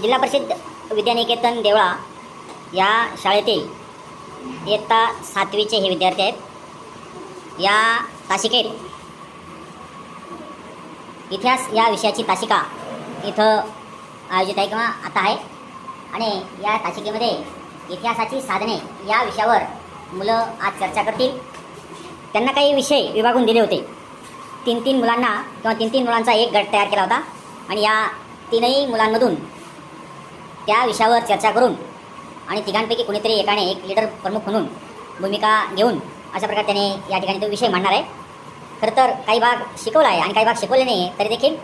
जिल्हा परिषद विद्यानिकेतन देवळा या शाळेतील इयत्ता सातवीचे हे विद्यार्थी आहेत. या तासिकेत इतिहास या विषयाची तासिका इथं आयोजित आहे किंवा आता आहे. आणि या तासिकेमध्ये इतिहासाची साधने या विषयावर मुलं आज चर्चा करतील. त्यांना काही विषय विभागून दिले होते. तीन तीन मुलांना किंवा तीन तीन मुलांचा एक गट तयार केला होता. आणि या तीनही मुलांमधून त्या विषयावर चर्चा करून आणि तिघांपैकी कोणीतरी एकाने एक लीडर प्रमुख म्हणून भूमिका घेऊन अशा प्रकारे त्याने या ठिकाणी तो विषय मांडणार आहे. खरं तर काही भाग शिकवला आहे आणि काही भाग शिकवले नाही आहे तरी देखील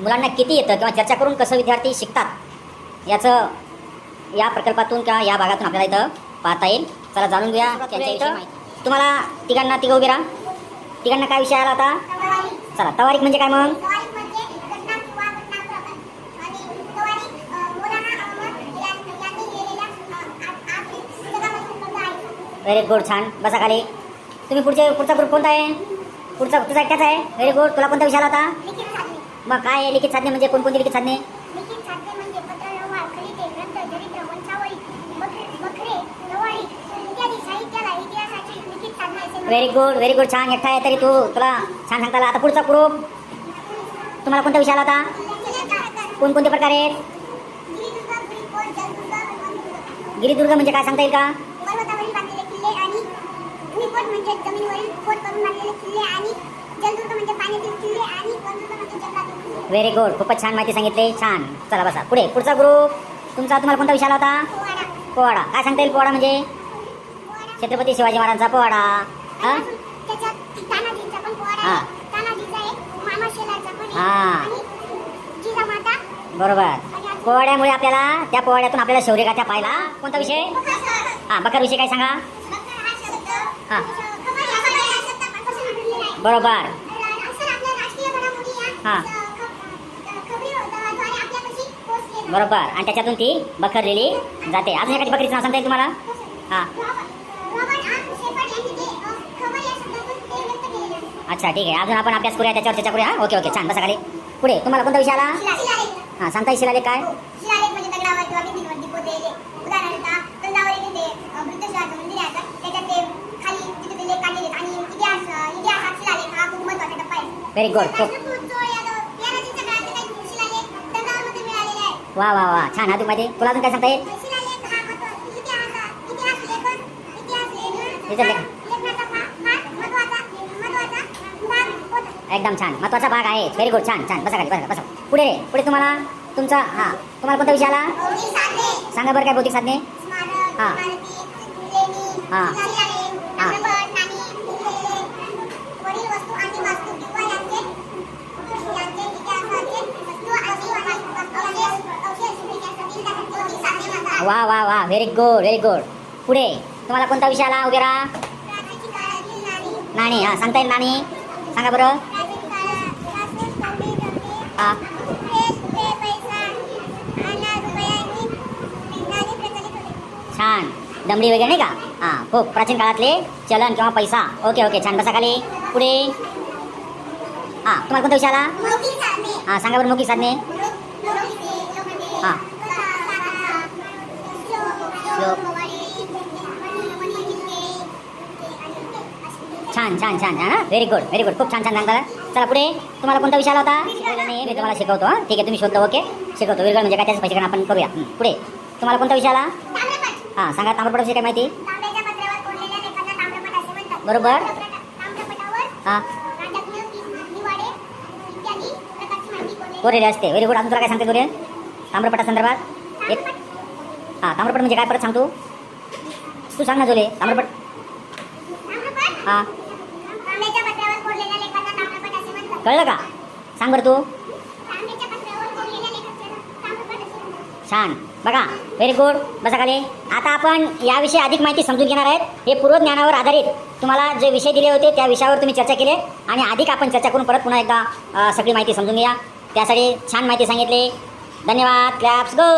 मुलांना किती येतं किंवा चर्चा करून कसं विद्यार्थी शिकतात याचं या प्रकल्पातून किंवा या भागातून आपल्याला इथं पाहता येईल. चला जाणून घेऊया त्यांच्याविषयी माहिती. तुम्हाला तिघांना तिघं उभी राहा. तिघांना काय विषय आला होता चला तवारीख म्हणजे काय मग? व्हेरी गुड छान. बसा खाली. तुम्ही पुढचे पुढचा ग्रुप कोणता आहे? पुढचा तुझा एकटाच आहे? व्हेरी गुड तुला कोणता विषय आला होता? मग काय आहे लिखित साधने म्हणजे कोणकोणती लिखित साधने? व्हेरी गुड व्हेरी गुड छान एकटा आहे तरी तू. तुला छान सांगता आता पुढचा ग्रुप तुम्हाला कोणता विषय आला होता? कोणकोणते प्रकार आहेत? गिरिदुर्ग म्हणजे काय सांगता येईल का पर्वतावरील बांधलेले किल्ले आणि म्हणजे जमिनीवरील कोट करून बांधलेले किल्ले आणि जलदुर्ग म्हणजे पाण्यातील किल्ले आणि वनदुर्ग म्हणजे जंगलातील किल्ले. व्हेरी गुड खूपच छान माहिती सांगितली. छान. चला बसा. पुढे पुढचा ग्रुप तुमचा तुम्हाला कोणता विषय आला होता? पोवाडा. पोवाडा. काय सांगता येईल पोवाडा म्हणजे? पोवाडा. छत्रपती शिवाजी महाराजांचा पोवाडा. हा? अजून त्याच्यात तानाजीचा पण पोवाडा. हा. आहे. तानाजीचा एक मामा शेलारचा पण आहे. हा. आणि जिजामाता बरोबर. पोवाड्यामुळे आपल्याला त्या पोवाड्यातून आपल्याला शौर्यगाथा पाहिला कोणता विषय? हा बकर विषय काय सांगा? हा. बरोबर. हा. बरोबर. आणि त्याच्यातून ती बखरलेली जाते. अजून एखादी बकरीचं नाव सांगता येईल तुम्हाला? हा. अच्छा ठीक आहे. अजून आपण अभ्यास करूया त्याच्यावर चर्चा करूया हा? Okay okay. छान. बसा खाली. पुढे. तुम्हाला कोणता विषय आला? हा सांगता येईल शिलालेख काय? व्हेरी गुड वा वा वा छान अजून माहिती तुला अजून काय सांगता येईल एकदम छान महत्त्वाचा भाग आहे व्हेरी गुड छान छान बसा खाली बसा बसा पुढे रे पुढे तुम्हाला तुमचा हा तुम्हाला कोणता विषय आला सांगा बरं काय भौतिक साधने हा. हा. हा. वा वा वा. व्हेरी गुड व्हेरी गुड पुढे तुम्हाला कोणता विषय आला राहा नाणी हा सांगता येईल नाणी? सांगा बरं. हा. छान. दमडी वगैरे नाही का? हां खूप प्राचीन काळातले चलन किंवा पैसा. ओके ओके छान. बसा खाली. पुढे. हां तुम्हाला कोणता विषय आला? हां सांगा बरं मुखी साधने हा. छान छान छान हां? व्हेरी गुड व्हेरी गुड खूप छान छान सांगता चला पुढे तुम्हाला कोणता विषय आला होता? नाही मी तुम्हाला शिकवतो हां? ठीक आहे तुम्ही शोधलं ओके. शिकवतो. विरगळ म्हणजे काय? त्याचं पैसे आपण करूया. पुढे. तुम्हाला कोणता विषय आला? हां सांगा ताम्रपटाविषयी काय माहिती. बरोबर. हां. कोरेले असते. व्हेरी गुड अजून तुला काय सांगते तुरे ताम्रपटा संदर्भात? एक हां ताम्रपट म्हणजे काय? परत सांगतो तू. सांग ना तुले ताम्रपट. हां. कळलं का? सांग बरं तू. छान. बघा व्हेरी गुड बसा खाली. आता आपण याविषयी अधिक माहिती समजून घेणार आहेत. हे पूर्वज्ञानावर आधारित. तुम्हाला जे विषय दिले होते त्या विषयावर तुम्ही चर्चा केली आणि अधिक आपण चर्चा करून परत पुन्हा एकदा सगळी माहिती समजून घ्या त्यासाठी छान माहिती सांगितली. धन्यवाद. क्लॅप्स गो